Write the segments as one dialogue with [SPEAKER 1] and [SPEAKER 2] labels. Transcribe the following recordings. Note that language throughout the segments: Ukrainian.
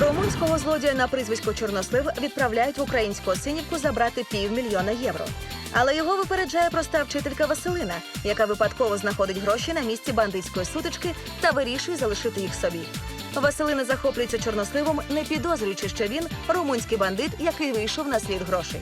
[SPEAKER 1] Румунського злодія на прізвисько Чорнослив відправляють в українську Осинівку забрати півмільйона євро. Але його випереджає проста вчителька Василина, яка випадково знаходить гроші на місці бандитської сутички та вирішує залишити їх собі. Василина захоплюється чорносливом, не підозрюючи, що він румунський бандит, який вийшов на слід грошей.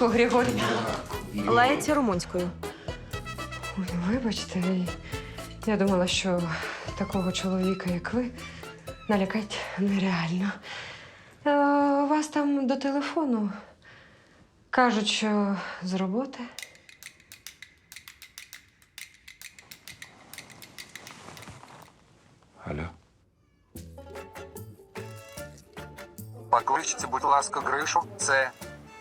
[SPEAKER 2] Ранку, Григорій.
[SPEAKER 1] Лається румунською.
[SPEAKER 2] Ой, вибачте, я думала, що такого чоловіка, як ви, налякать нереально. Е, у вас там до телефону кажуть, що з роботи.
[SPEAKER 3] Алло.
[SPEAKER 4] Покличте, будь ласка, Гришу. Це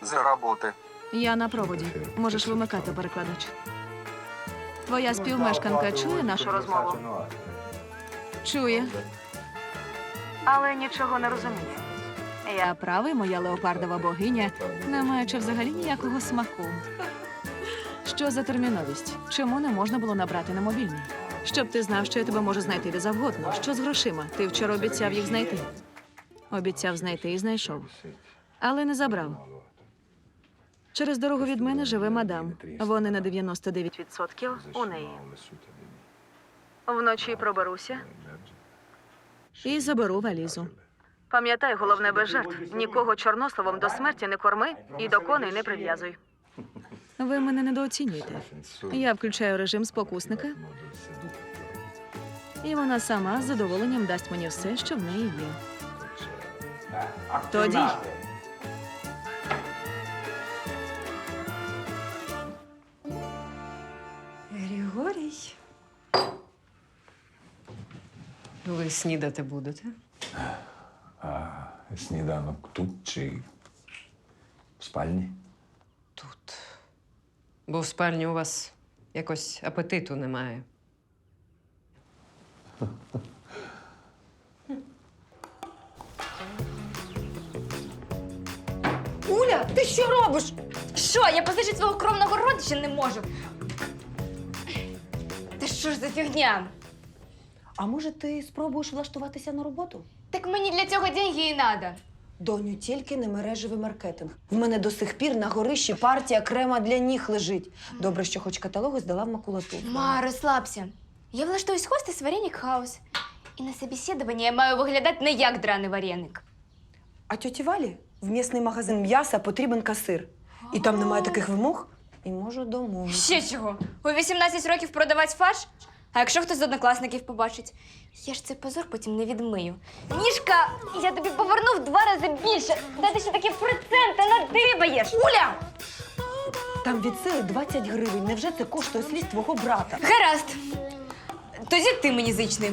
[SPEAKER 4] з роботи.
[SPEAKER 1] Я на проводі. Можеш вимикати перекладач. Твоя співмешканка чує нашу розмову? Чує. Але нічого не розуміє. Я правий, моя леопардова богиня, не маючи взагалі ніякого смаку. Що за терміновість? Чому не можна було набрати на мобільний? Щоб ти знав, що я тебе можу знайти де завгодно. Що з грошима? Ти вчора обіцяв їх знайти. Обіцяв знайти і знайшов. Але не забрав. Через дорогу від мене живе мадам. Вони на 99% у неї. Вночі проберуся і заберу валізу. Пам'ятай, головне без жертв. Нікого чорнословом до смерті не корми і до коней не прив'язуй. Ви мене недооцінюєте. Я включаю режим спокусника, і вона сама з задоволенням дасть мені все, що в неї є. Тоді
[SPEAKER 2] Ви снідати будете?
[SPEAKER 3] А сніданок тут чи в спальні?
[SPEAKER 2] Тут. Бо в спальні у вас якось апетиту немає.
[SPEAKER 5] Уля, ти що робиш? Що, я позичити свого кровного родича не можу. Та що ж за фігня?
[SPEAKER 6] А може, ти спробуєш влаштуватися на роботу?
[SPEAKER 5] Так мені для цього деньги і надо.
[SPEAKER 6] Доню, тільки не мережевий маркетинг. В мене до сих пір на горищі партія крема для ніг лежить. Добре, що хоч каталоги здала в макулатуру.
[SPEAKER 5] Ма, розслабся. Я влаштуюсь хостес вареник хаус. І на собеседування я маю виглядати не як драний вареник.
[SPEAKER 6] А тьоті Валі в м'ясний магазин м'яса потрібен касир. І там немає таких вимог. І можу домовитися.
[SPEAKER 5] Ще чого? У 18 років продавати фарш? А якщо хтось з однокласників побачить? Я ж цей позор потім не відмию. Ніжка, я тобі поверну в два рази більше. Де ти ще такі проценти надибаєш? Уля!
[SPEAKER 6] Там від сили 20 гривень. Невже це коштує сліз твого брата?
[SPEAKER 5] Гаразд. Тоді ти мені зичний.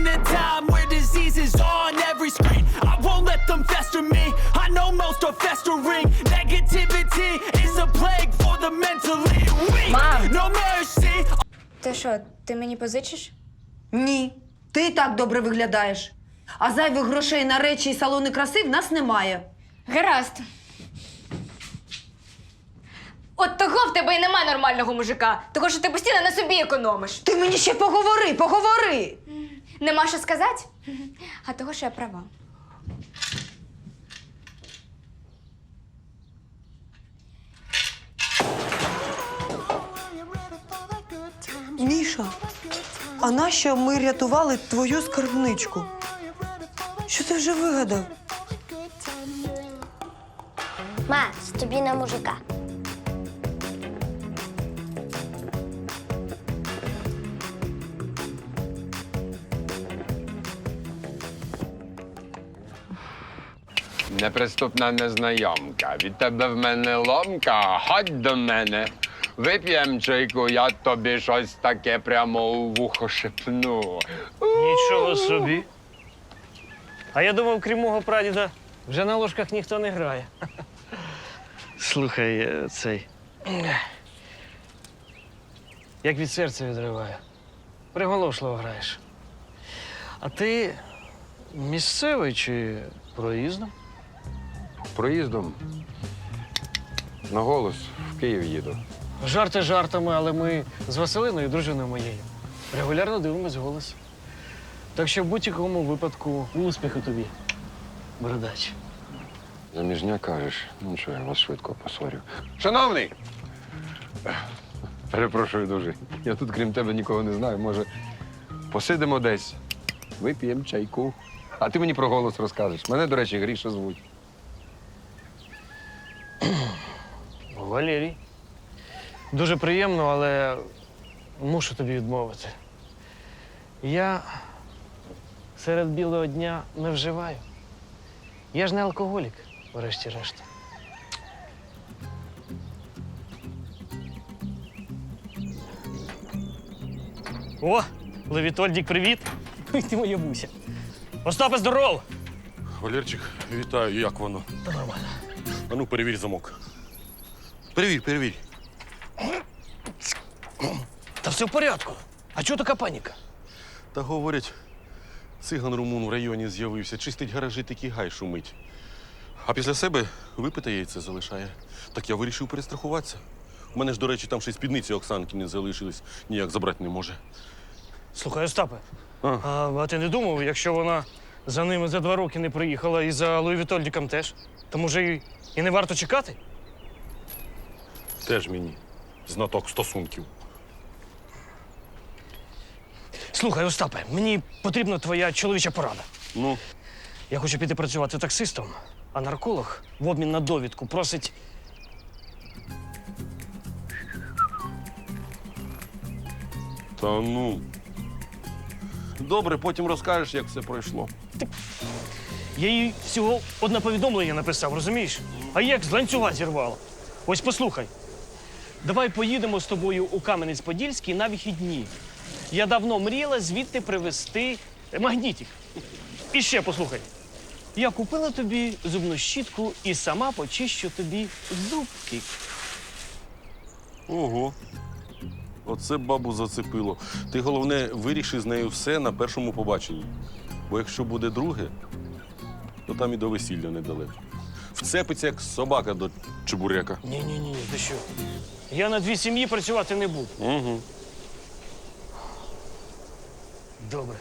[SPEAKER 5] що, ти мені позичиш?
[SPEAKER 6] Ні, ти і так добре виглядаєш. А зайвих грошей на речі і салони краси в нас немає.
[SPEAKER 5] Гаразд. От того в тебе і нема нормального мужика, того що ти постійно на собі економиш.
[SPEAKER 6] Ти мені ще поговори, поговори!
[SPEAKER 5] Нема що сказати? А того, що я права.
[SPEAKER 7] Міша, а нащо ми рятували твою скарбничку? Що ти вже вигадав?
[SPEAKER 8] Макс, тобі на мужика.
[SPEAKER 9] Неприступна незнайомка. Від тебе в мене ломка. Ходь до мене. Вип'єм чайку, я тобі щось таке прямо у вухо шепну.
[SPEAKER 10] Нічого собі. А я думав, крім мого прадіда, вже на ложках ніхто не грає. Слухай, е, цей. Як від серця відриває. Приголошливо граєш. А ти місцевий чи проїздом?
[SPEAKER 9] Проїздом. На голос в Київ їду.
[SPEAKER 10] Жарти жартами, але ми з Василиною, дружиною моєю, регулярно дивимось голос. Так що в будь-якому випадку успіху тобі, бородач.
[SPEAKER 9] Заміжня кажеш. Ну що, я вас швидко посорю. Шановний! Перепрошую дуже. Я тут, крім тебе, нікого не знаю. Може, посидимо десь, вип'ємо чайку. А ти мені про голос розкажеш. Мене, до речі, Гріша звуть.
[SPEAKER 10] Валерій. Дуже приємно, але мушу тобі відмовити. Я серед білого дня не вживаю. Я ж не алкоголік, врешті-решт. О, Левітольдік, привіт! Ой, Ти моя буся. Остапе, здоров!
[SPEAKER 11] Валерчик, вітаю, як воно?
[SPEAKER 10] Та нормально.
[SPEAKER 11] А ну, перевір замок. Перевір, перевір.
[SPEAKER 10] Все в порядку. А чого така паніка?
[SPEAKER 11] Та говорять, циган румун в районі з'явився, чистить гаражі, такий гай шумить. А після себе випите яйце залишає. Так я вирішив перестрахуватися. У мене ж, до речі, там ще й спідниці Оксанки не залишились, ніяк забрати не може.
[SPEAKER 10] Слухай, Остапе,
[SPEAKER 11] А.
[SPEAKER 10] а, а ти не думав, якщо вона за ними за два роки не приїхала і за Луї Вітольдіком теж, то може і, і не варто чекати?
[SPEAKER 11] Теж мені знаток стосунків.
[SPEAKER 10] Слухай, Остапе, мені потрібна твоя чоловіча порада.
[SPEAKER 11] Ну,
[SPEAKER 10] Я хочу піти працювати таксистом, а нарколог в обмін на довідку просить.
[SPEAKER 11] та ну. Добре, потім розкажеш, як все пройшло.
[SPEAKER 10] Я їй всього одне повідомлення написав, розумієш? А як з ланцюга зірвало. Ось послухай. Давай поїдемо з тобою у Кам'янець-Подільський на вихідні. Я давно мріяла звідти привезти магнітик. І ще послухай. Я купила тобі зубну щітку і сама почищу тобі зубки.
[SPEAKER 11] Ого. Оце бабу зацепило. Ти головне виріши з нею все на першому побаченні. Бо якщо буде друге, то там і до весілля недалеко. Вцепиться як собака до чебурека.
[SPEAKER 10] Ні, ні, ні, ти що? Я на дві сім'ї працювати не буду.
[SPEAKER 11] Угу.
[SPEAKER 10] Добре.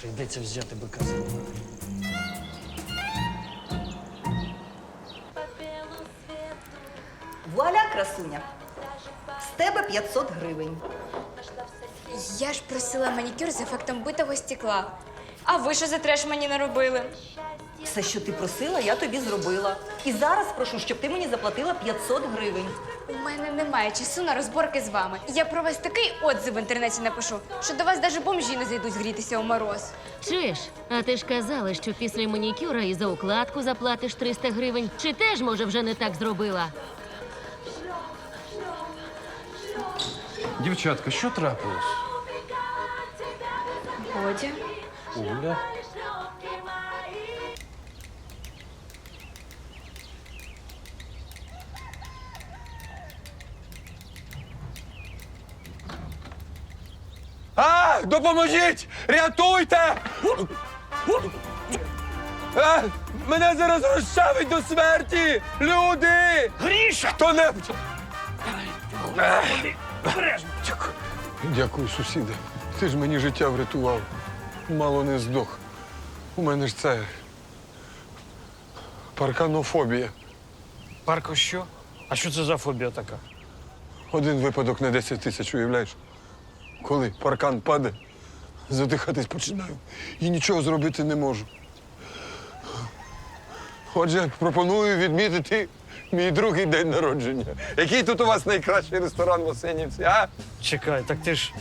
[SPEAKER 10] Прийдеться взяти бика за руку.
[SPEAKER 7] Вуаля, красуня. З тебе 500 гривень.
[SPEAKER 5] Я ж просила манікюр з ефектом битого стекла. А ви що за треш мені наробили?
[SPEAKER 7] Все, що ти просила, я тобі зробила. І зараз прошу, щоб ти мені заплатила 500 гривень.
[SPEAKER 5] У мене немає часу на розборки з вами. Я про вас такий отзив в інтернеті напишу, що до вас навіть бомжі не зайдуть грітися у мороз.
[SPEAKER 8] Чуєш? А ти ж казала, що після манікюра і за укладку заплатиш 300 гривень. Чи теж, може, вже не так зробила?
[SPEAKER 3] Дівчатка, що трапилось?
[SPEAKER 5] Бодя.
[SPEAKER 3] Оля.
[SPEAKER 9] А! Допоможіть! Рятуйте! А! Мене зараз розчавить до смерті! Люди!
[SPEAKER 10] Гріша!
[SPEAKER 9] Хто-небудь!
[SPEAKER 10] Обережно!
[SPEAKER 9] Дякую, сусіде. Ти ж мені життя врятував. Мало не здох. У мене ж це. Парканофобія.
[SPEAKER 10] Парко, що? А що це за фобія така?
[SPEAKER 9] Один випадок на 10 тисяч, уявляєш? Коли паркан падає, задихатись починаю і нічого зробити не можу. Отже, пропоную відмітити мій другий день народження. Який тут у вас найкращий ресторан в Осенівці, а?
[SPEAKER 10] Чекай, так ти ж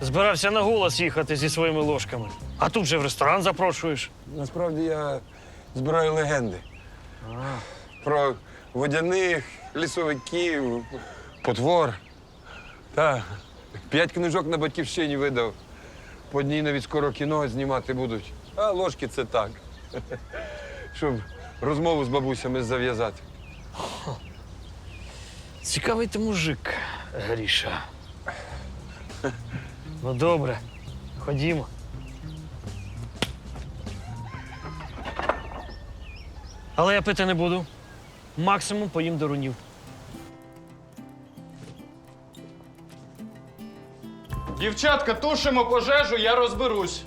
[SPEAKER 10] збирався на голос їхати зі своїми ложками. А тут же в ресторан запрошуєш.
[SPEAKER 9] Насправді я збираю легенди. Про водяних, лісовиків, потвор. Та п'ять книжок на батьківщині видав. По одній навіть скоро кіно знімати будуть. А ложки це так. Щоб розмову з бабусями зав'язати.
[SPEAKER 10] Цікавий ти мужик, Гріша. Ну, добре, ходімо. Але я пити не буду. Максимум поїм до рунів.
[SPEAKER 12] Дівчатка, тушимо пожежу, я розберусь.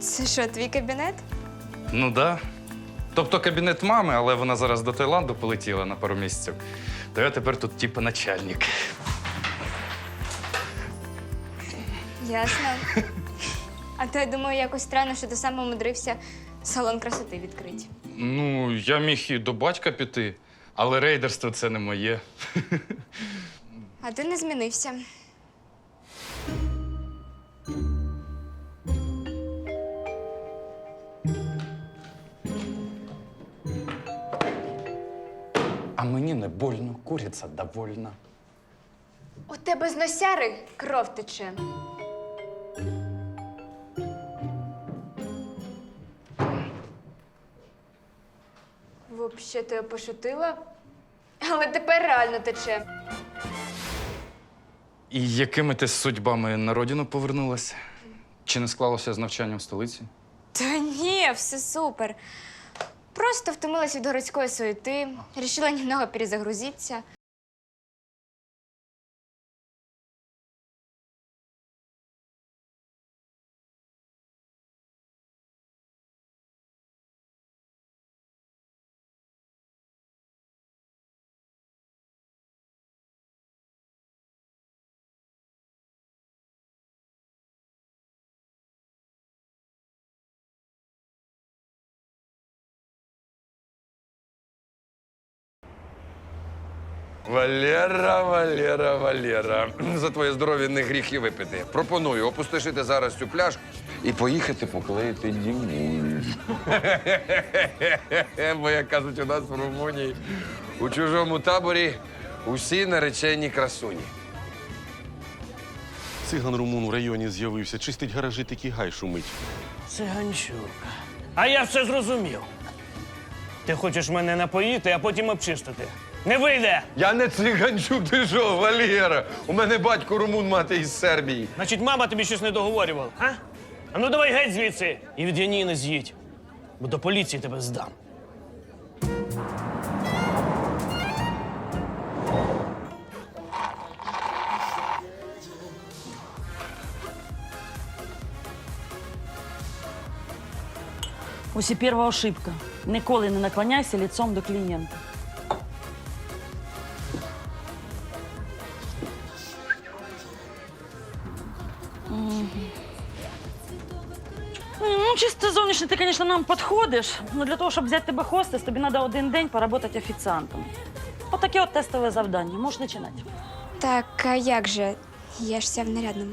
[SPEAKER 5] Це що, твій кабінет?
[SPEAKER 12] Ну да. Тобто кабінет мами, але вона зараз до Таїланду полетіла на пару місяців. То я тепер тут типу начальник.
[SPEAKER 5] Ясно. А то я думаю, якось странно, що ти сам умудрився салон красоти відкрити.
[SPEAKER 12] Ну, я міг і до батька піти, але рейдерство це не моє.
[SPEAKER 5] А ти не змінився.
[SPEAKER 12] А мені не больно, куриця довольна.
[SPEAKER 5] У тебе з носяри кров тече. Взагалі-то я пошутила, але тепер реально тече.
[SPEAKER 12] І якими ти судьбами на родину повернулася? Чи не склалося з навчанням в столиці?
[SPEAKER 5] Та ні, все супер. Просто втомилась від городської суети, рішила немного перезагрузитися.
[SPEAKER 9] Валера, Валера, Валера. За твоє здоров'я не гріх і випити. Пропоную опустошити зараз цю пляшку і поїхати поклеїти дімуль. Бо, як кажуть, у нас в Румунії у чужому таборі усі наречені красуні.
[SPEAKER 11] Циган румун в районі з'явився. Чистить гаражі, такий гай шумить.
[SPEAKER 10] Циганчук. А я все зрозумів. Ти хочеш мене напоїти, а потім обчистити. Не вийде!
[SPEAKER 9] Я не циганчук, ти що, Валера? У мене батько румун, мати із Сербії.
[SPEAKER 10] Значить, мама тобі щось не договорювала, а? А ну давай геть звідси і від Яніни з'їдь. Бо до поліції тебе здам.
[SPEAKER 13] Ось і перша ошибка. Ніколи не наклоняйся лицом до клієнта. Зовнішньо ти, звісно, нам підходиш, але для того, щоб взяти тебе хостес, тобі треба один день поработати офіціантом. Отаке от тестове завдання. Можеш починати.
[SPEAKER 5] Так, а як же? Я ж вся в нарядному.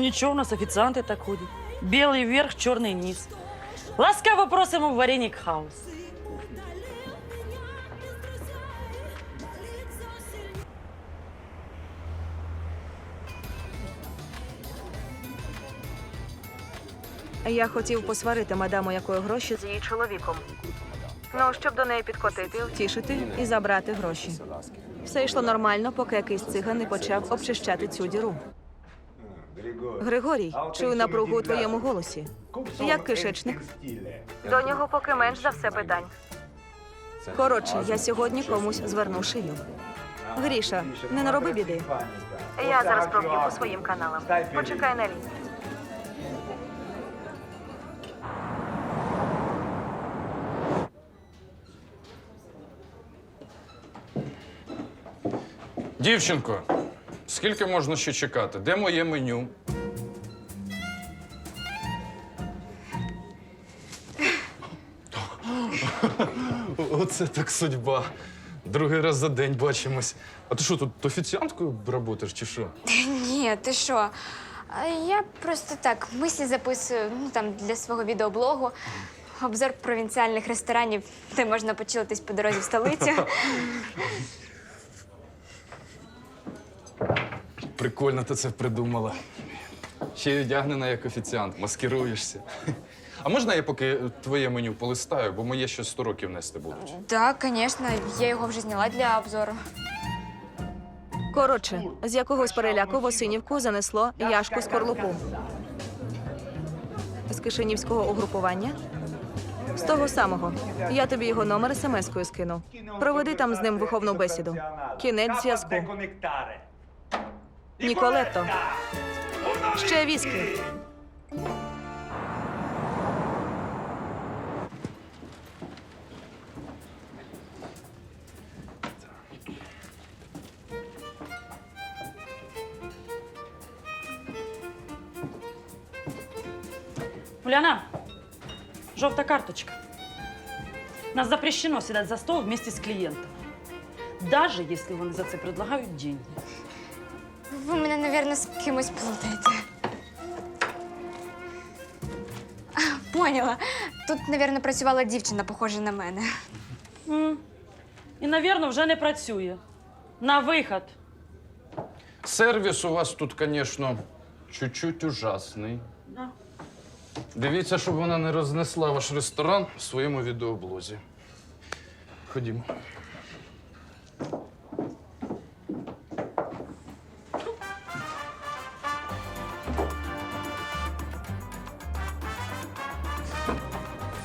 [SPEAKER 13] Нічого, у нас офіціанти так ходять. Білий верх, чорний низ. Ласкаво просимо в Вареник Хаус.
[SPEAKER 1] Я хотів посварити мадаму якою гроші з її чоловіком. Ну, щоб до неї підкотити, втішити і забрати гроші. Все йшло нормально, поки якийсь циган не почав обчищати цю діру. Григорій, чую напругу у твоєму голосі. Як кишечник? До нього поки менш за все питань. Коротше, я сьогодні комусь зверну шию. Гріша, не нароби біди. Я зараз проб'ю по своїм каналам. Почекай на лінії.
[SPEAKER 12] Дівчинко, скільки можна ще чекати? Де моє меню? Оце так судьба. Другий раз за день бачимось. А ти що, тут офіціанткою працюєш чи що?
[SPEAKER 5] Ні, ти що? А Я просто так мислі записую ну, там, для свого відеоблогу. Обзор провінціальних ресторанів, де можна почилитись по дорозі в столицю.
[SPEAKER 12] Прикольно ти це придумала. Ще й одягнена як офіціант, маскируєшся. А можна я поки твоє меню полистаю, бо моє ще 100 років нести будуть.
[SPEAKER 5] Так, звісно, я його вже зняла для обзору.
[SPEAKER 1] Коротше, з якогось переляку в Осинівку занесло Яшку Скорлупу. З Кишинівського угрупування? З того самого. Я тобі його номер смс-кою скину. Проведи там з ним виховну бесіду. Кінець зв'язку. Ніколетто. Ще віскі.
[SPEAKER 13] Уляна, жовта карточка. Нас запрещено сідати за стол вместе з клієнтом. Даже якщо вони за це предлагають деньги.
[SPEAKER 5] Ви мене, мабуть, з кимось плутаєте. А, Поняла. Тут, мабуть, працювала дівчина, похожа на мене.
[SPEAKER 13] І, напевно, вже не працює. На виход.
[SPEAKER 12] Сервіс у вас тут, звісно, чуть-чуть ужасний.
[SPEAKER 13] Да.
[SPEAKER 12] Дивіться, щоб вона не рознесла ваш ресторан в своєму відеоблозі. Ходімо.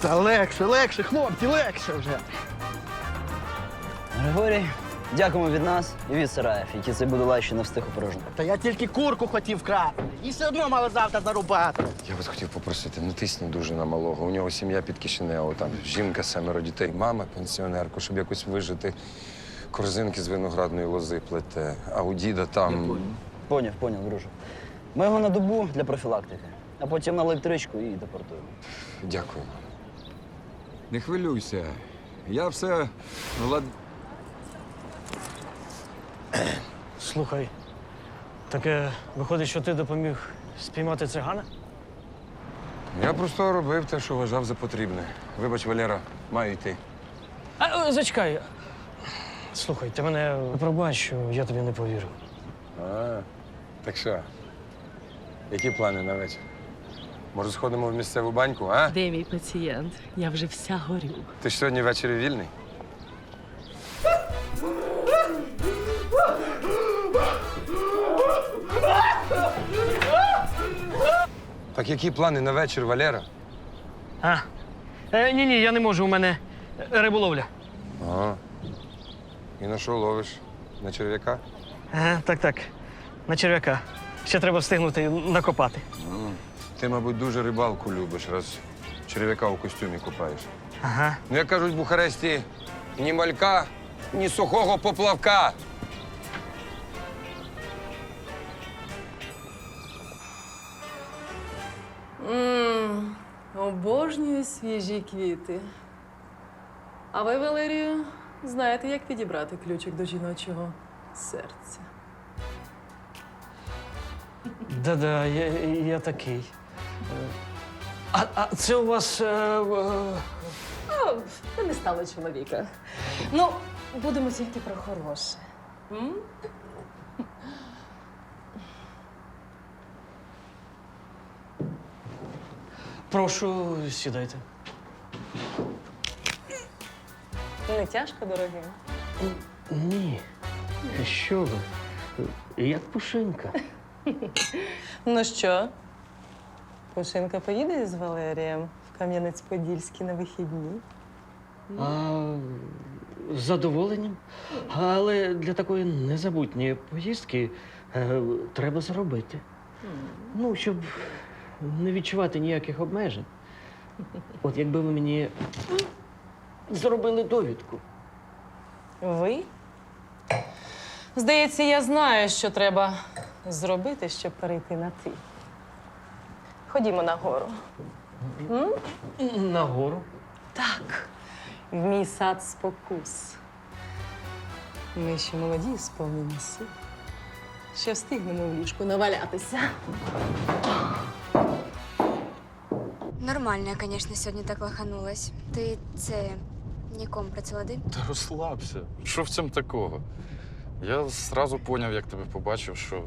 [SPEAKER 14] Та легше, легше, хлопці, легше вже.
[SPEAKER 15] Григорій, дякуємо від нас і від сараїв, які це будулай не встиг опорожнити.
[SPEAKER 14] Та я тільки курку хотів красти. І все одно мали завтра зарубати.
[SPEAKER 9] Я вас хотів попросити, не тисні дуже на малого. У нього сім'я під Кишинево, там жінка, семеро дітей, мама пенсіонерка, щоб якось вижити. Корзинки з виноградної лози плете, а у діда там.
[SPEAKER 15] Поняв, поняв, друже. Ми його на добу для профілактики, а потім на електричку і депортуємо.
[SPEAKER 9] Дякую. Не хвилюйся. Я все влад.
[SPEAKER 10] Слухай, таке виходить, що ти допоміг спіймати цигана?
[SPEAKER 9] Я просто робив те, що вважав за потрібне. Вибач, Валера, маю йти.
[SPEAKER 10] А, о, зачекай. Слухай, ти мене пробач, що я тобі не повірив.
[SPEAKER 9] А, так що? Які плани на вечір? Може, сходимо в місцеву баньку, а?
[SPEAKER 16] Де мій пацієнт? Я вже вся горю.
[SPEAKER 9] Ти ж сьогодні ввечері вільний? Так які плани на вечір, Валера?
[SPEAKER 10] А? Е, ні, ні, я не можу, у мене риболовля.
[SPEAKER 9] Ага. І на що ловиш? На черв'яка?
[SPEAKER 10] Ага, так, так. На черв'яка. Ще треба встигнути накопати.
[SPEAKER 9] М. Ти, мабуть, дуже рибалку любиш, раз черв'яка у костюмі купаєш.
[SPEAKER 10] Ага.
[SPEAKER 9] Ну, як кажуть в Бухаресті, ні малька, ні сухого поплавка.
[SPEAKER 16] Ммм, обожнюю свіжі квіти. А ви, Валерію, знаєте, як підібрати ключик до жіночого серця.
[SPEAKER 10] Да-да, я, я такий. А, а це у вас. Е, е,
[SPEAKER 16] О, ви не стали чоловіка. Ну, будемо тільки про хороше. М?
[SPEAKER 10] прошу, сідайте.
[SPEAKER 16] Не тяжко, дорогий.
[SPEAKER 10] Ні. Що ви? Як пушинка.
[SPEAKER 16] Ну що, Пушинка поїде з Валерієм в Кам'янець-Подільський на вихідні?
[SPEAKER 10] А, з задоволенням. Але для такої незабутньої поїздки е, треба заробити. Ну, щоб не відчувати ніяких обмежень. От якби ви мені зробили довідку.
[SPEAKER 16] Ви? Здається, я знаю, що треба зробити, щоб перейти на ти. Ходімо нагору. М?
[SPEAKER 10] Нагору.
[SPEAKER 16] Так, в мій сад спокус. Ми ще молоді, сповнені сил. Ще встигнемо в ліжку навалятися.
[SPEAKER 5] Нормально, я, звісно, сьогодні так лоханулась. Ти це нікому про це лади?
[SPEAKER 12] Та розслабся. Що в цьому такого? Я зразу поняв, як тебе побачив, що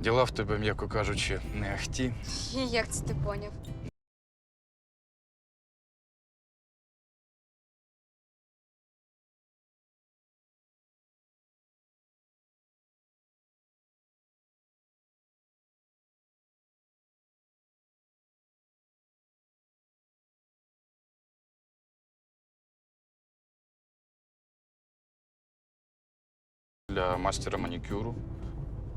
[SPEAKER 12] діла в тебе, м'яко кажучи, не ахті.
[SPEAKER 5] Як це ти поняв?
[SPEAKER 12] для мастера манікюру.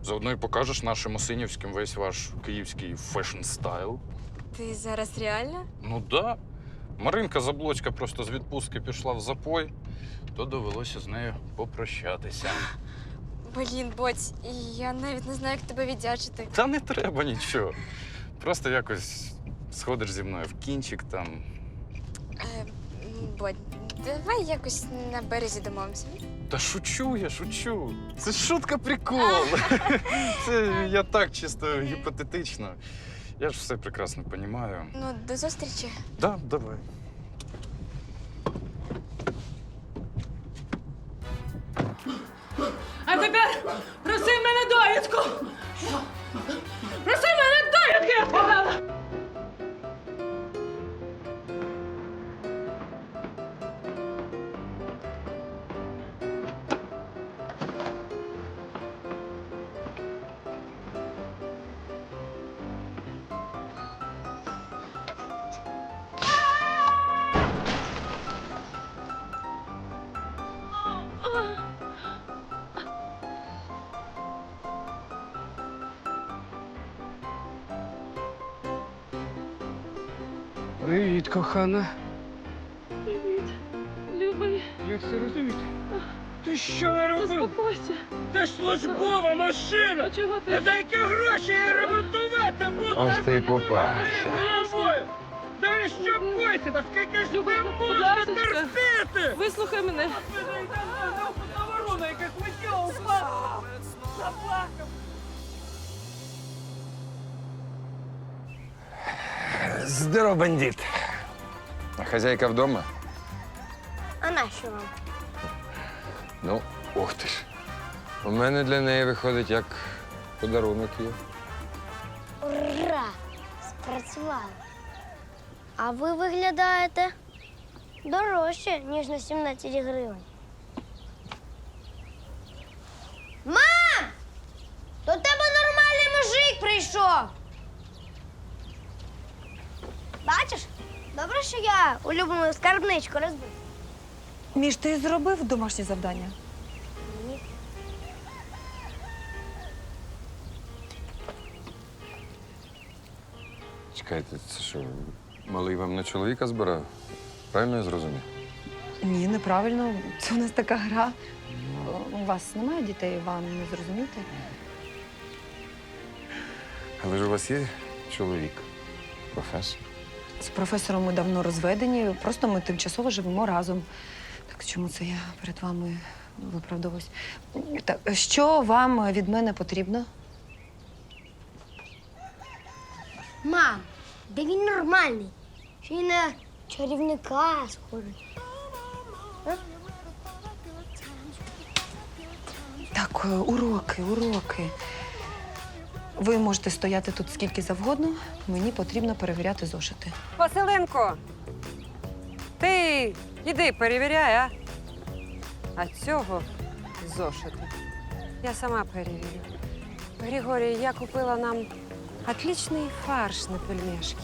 [SPEAKER 12] Заодно і покажеш нашим осинівським весь ваш київський фешн-стайл.
[SPEAKER 5] Ти зараз реально?
[SPEAKER 12] Ну да. Маринка Заблочка просто з відпустки пішла в запой, то довелося з нею попрощатися.
[SPEAKER 5] Блін, боть, я навіть не знаю, як тебе віддячити.
[SPEAKER 12] Та не треба нічого. Просто якось сходиш зі мною в кінчик там.
[SPEAKER 5] Е, м, боть, давай якось на березі домовимося.
[SPEAKER 12] Та шучу я, шучу. Це шутка прикол. Це я так чисто гіпотетично. Я ж все прекрасно розумію.
[SPEAKER 5] Ну, до зустрічі.
[SPEAKER 12] Да, давай.
[SPEAKER 13] А тепер проси в мене довідку!
[SPEAKER 10] Кохана.
[SPEAKER 13] Привіт, любий.
[SPEAKER 10] Як це розуміти? Ти що наробив?
[SPEAKER 13] Заспокойся.
[SPEAKER 10] Це службова машина!
[SPEAKER 13] Чого ти?
[SPEAKER 10] За які гроші я ремонтувати буду?
[SPEAKER 9] Ось ти й попався.
[SPEAKER 10] Да що боїте? Та скільки ж ви можете терпіти?
[SPEAKER 13] Вислухай мене.
[SPEAKER 10] Ворона, яка хотіла впасти! Заплакав!
[SPEAKER 9] Здоров, бандит. А хазяйка вдома?
[SPEAKER 5] А нащо вам?
[SPEAKER 9] Ну, ох ти ж. У мене для неї виходить як подарунок є.
[SPEAKER 17] Ура! Спрацювало. А ви виглядаєте дорожче, ніж на 17 гривень. Мам! До тебе нормальний мужик прийшов. Бачиш? Добре, що я улюблену скарбничку розбив.
[SPEAKER 6] Між ти зробив домашнє завдання?
[SPEAKER 17] Ні.
[SPEAKER 9] Чекайте, це що, малий вам на чоловіка збирав? Правильно я зрозумів?
[SPEAKER 6] Ні, неправильно. Це у нас така гра. У вас немає дітей, вам не зрозуміти?
[SPEAKER 9] Але ж у вас є чоловік, професор.
[SPEAKER 6] З професором ми давно розведені, просто ми тимчасово живемо разом. Так чому це я перед вами виправдовуюсь? Так, що вам від мене потрібно?
[SPEAKER 17] Мам, де він нормальний? Чи на чарівника схожий?
[SPEAKER 6] Так, уроки, уроки. Ви можете стояти тут скільки завгодно. Мені потрібно перевіряти зошити.
[SPEAKER 2] Василенко, ти іди перевіряй, а? А цього зошити. Я сама перевірю. Григорій, я купила нам отличний фарш на пельмешки.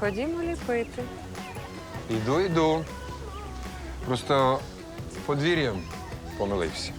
[SPEAKER 2] Ходімо ліпити.
[SPEAKER 9] Іду, іду. Просто подвір'ям помилився.